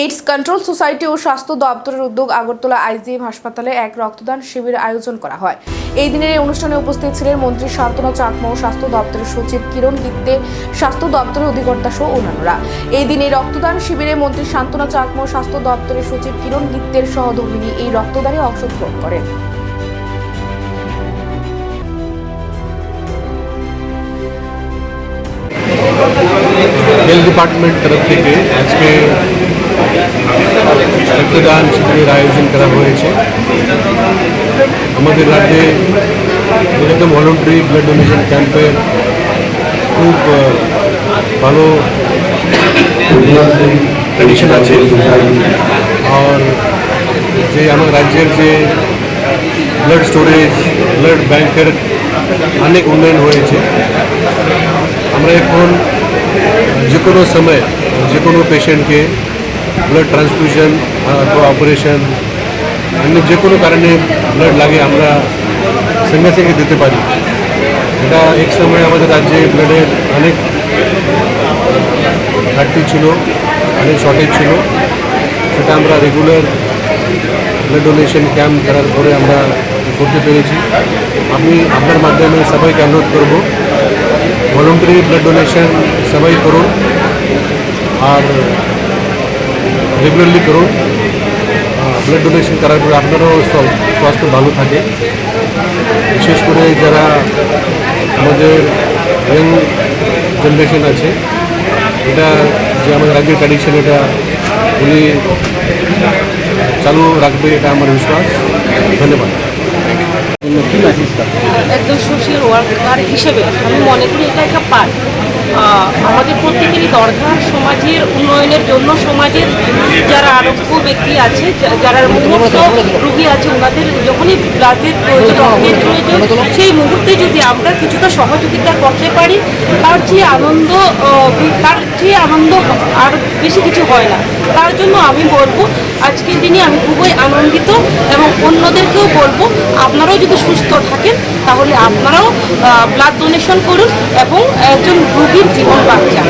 AIDS control society ও স্বাস্থ্য দপ্তরের উদ্যোগ আগরতলা আইজিএম হাসপাতালে এক রক্তদান শিবির আয়োজন করা হয়। এই দিনের এই অনুষ্ঠানে উপস্থিত ছিলেন মন্ত্রী শান্তনা চাকমা ও স্বাস্থ্য দপ্তরের সচিব কিরণ গিত্তে, স্বাস্থ্য দপ্তরের অধিকর্তা সহ অন্যান্যরা। এই দিনে রক্তদান শিবিরে মন্ত্রী শান্তনা চাকমা ও স্বাস্থ্য দপ্তরের সচিব কিরণ গিত্তের সহধর্মিনী এই রক্তদানে অংশগ্রহণ করেন। হেলথ ডিপার্টমেন্ট তরফ থেকে আজকে রক্তদান শিবিরের আয়োজন করা হয়েছে আমাদের রাজ্যে একদম ভলেন্টারি ব্লাড ডোনেশন ক্যাম্পের খুব আহ, ভালো ট্রেডিশন আছে আর যে আমার রাজ্যের যে ব্লাড স্টোরেজ ব্লাড ব্যাংকের অনেক উন্নয়ন হয়েছে আমরা এখন যে কোনো সময় যে কোনো পেশেন্টকে ব্লাড ট্রান্সফিউশন অপারেশন অন্য যে কোনো কারণে ব্লাড লাগে, আমরা সঙ্গে সঙ্গে দিতে পারি। এটা এক সময় আমাদের রাজ্যে ব্লাডের অনেক ঘাটতি ছিল, অনেক শর্টেজ ছিল। সেটা আমরা রেগুলার ব্লাড ডোনেশন ক্যাম্প করার পরে আমরা করতে পেরেছি। আমি আপনার মাধ্যমে সবাইকে অনুরোধ করব ভলেন্টারি ব্লাড ডোনেশন সবাই করুন। আর রেগুলারলি করুন। ব্লাড ডোনেশন করার পরে আপনারও স্বাস্থ্য ভালো থাকে। বিশেষ করে যারা আমাদের ইয়াং জেনারেশন আছে, এটা যে আমাদের রাজ্যের ট্র্যাডিশন এটা উনি চালু রাখবে, এটা আমার বিশ্বাস। ধন্যবাদ। একজন সোশ্যাল ওয়ার্কার হিসেবে, আমি মনে করি এটা একটা পার্ট। আমাদের প্রত্যেকেরই দরকার সমাজের উন্নয়নের জন্য সমাজের যারা আরোগ্য ব্যক্তি আছে যারা মুহূর্ত রুগী আছে, ওনাদের যখনই ব্লাডের প্রয়োজন প্রয়োজন, সেই মুহূর্তে যদি আমরা কিছুটা সহযোগিতা করতে পারি, তার যে আনন্দ তার যে আনন্দ আর বেশি কিছু হয় না। তার জন্য আমি বলব, আজকের দিনে আমি খুবই আনন্দিত এবং অন্যদেরকেও বলব, আপনারাও যদি সুস্থ থাকেন, তাহলে আপনারাও ব্লাড ডোনেশন করুন এবং একজন রোগীর জীবন বাঁচান